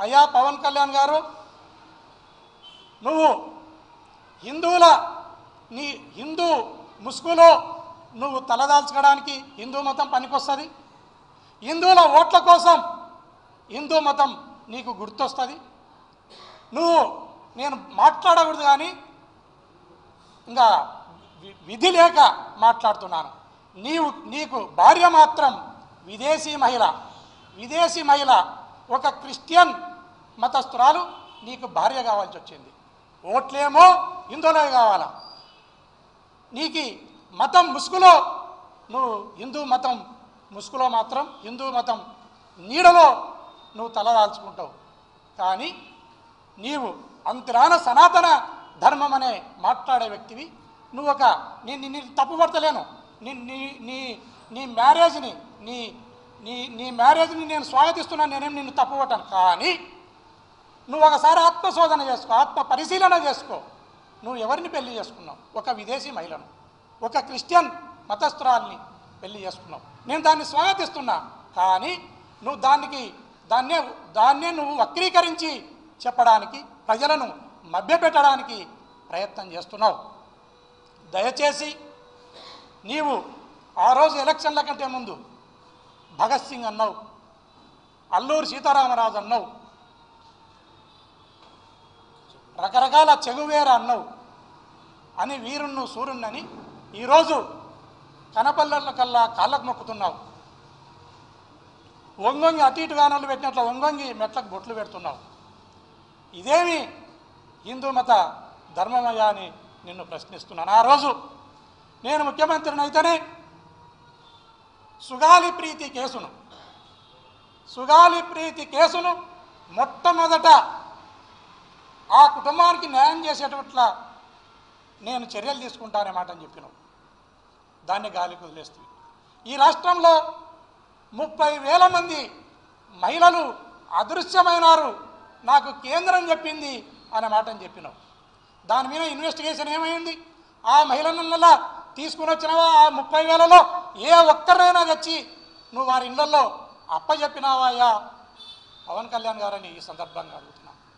అయ్యా పవన్ కళ్యాణ్ గారు నువ్వు హిందువుల నీ హిందూ ముసుగులో నువ్వు తలదాల్చుకోవడానికి హిందూ మతం పనికొస్తుంది. హిందువుల ఓట్ల కోసం హిందూ మతం నీకు గుర్తొస్తుంది. నువ్వు నేను మాట్లాడకూడదు కానీ ఇంకా విధి లేక మాట్లాడుతున్నాను. నీవు నీకు భార్య మాత్రం విదేశీ మహిళ విదేశీ మహిళ ఒక క్రిస్టియన్ మతస్థురాలు నీకు భార్య కావాల్సి వచ్చింది. ఓట్లేమో హిందువులే కావాలా? నీకు మతం ముసుగులో నువ్వు హిందూ మతం ముసుగులో మాత్రం హిందూ మతం నీడలో నువ్వు తలదాల్చుకుంటావు కానీ నీవు అంతరాన సనాతన ధర్మం అనే మాట్లాడే వ్యక్తివి. నువ్వు ఒక నీ నీ- తప్పుపడతలేను తప్పు పడతలేను. నీ నీ నీ నీ మ్యారేజ్ని నీ నీ నీ మ్యారేజ్ని నేను స్వాగతిస్తున్నాను నేనేం నిన్ను తప్పుపట్టాను కానీ నువ్వు ఒకసారి ఆత్మశోధన చేసుకో ఆత్మ పరిశీలన చేసుకో. నువ్వు ఎవరిని పెళ్ళి చేసుకున్నావు? ఒక విదేశీ మహిళను ఒక క్రిస్టియన్ మతస్థురాల్ని పెళ్ళి చేసుకున్నావు. నేను దాన్ని స్వాగతిస్తున్నా కానీ నువ్వు దానికి దాన్నే దాన్నే నువ్వు వక్రీకరించి చెప్పడానికి ప్రజలను మభ్యపెట్టడానికి ప్రయత్నం చేస్తున్నావు. దయచేసి నీవు ఆ రోజు ఎలక్షన్ల కంటే ముందు భగత్ సింగ్ అన్నావు అల్లూరు సీతారామరాజు అన్నావు రకరకాల చెగువేర అన్నావు అని వీరుణ్ణు సూర్యుణ్ణని ఈరోజు కనపల్లెల కల్లా కాళ్ళకు మొక్కుతున్నావు వంగొంగి అటు ఇటు గానాలు పెట్టినట్లు వంగొంగి మెట్లకు బొట్లు పెడుతున్నావు. ఇదేమి హిందూ మత ధర్మమయ్యా అని నిన్ను ప్రశ్నిస్తున్నాను. ఆ రోజు నేను ముఖ్యమంత్రిని అయితేనే సుగాలి ప్రీతి కేసును సుగాలి ప్రీతి కేసును మొట్టమొదట ఆ కుటుంబానికి న్యాయం చేసేటట్ల నేను చర్యలు తీసుకుంటానమాట అని చెప్పినావు. దాన్ని గాలికి వదిలేస్తుంది ఈ రాష్ట్రంలో ముప్పై వేల మంది మహిళలు అదృశ్యమైనారు. నాకు కేంద్రం చెప్పింది అనే మాట అని చెప్పినావు. దాని మీద ఇన్వెస్టిగేషన్ ఏమైంది? ఆ మహిళలల్లా తీసుకుని వచ్చినవా? ఆ ముప్పై వేలలో ఏ ఒక్కరినైనా తెచ్చి నువ్వు వారి ఇళ్ళలో అప్పచెప్పినావా అయ్యా పవన్ కళ్యాణ్ గారని ఈ సందర్భంగా అడుగుతున్నా.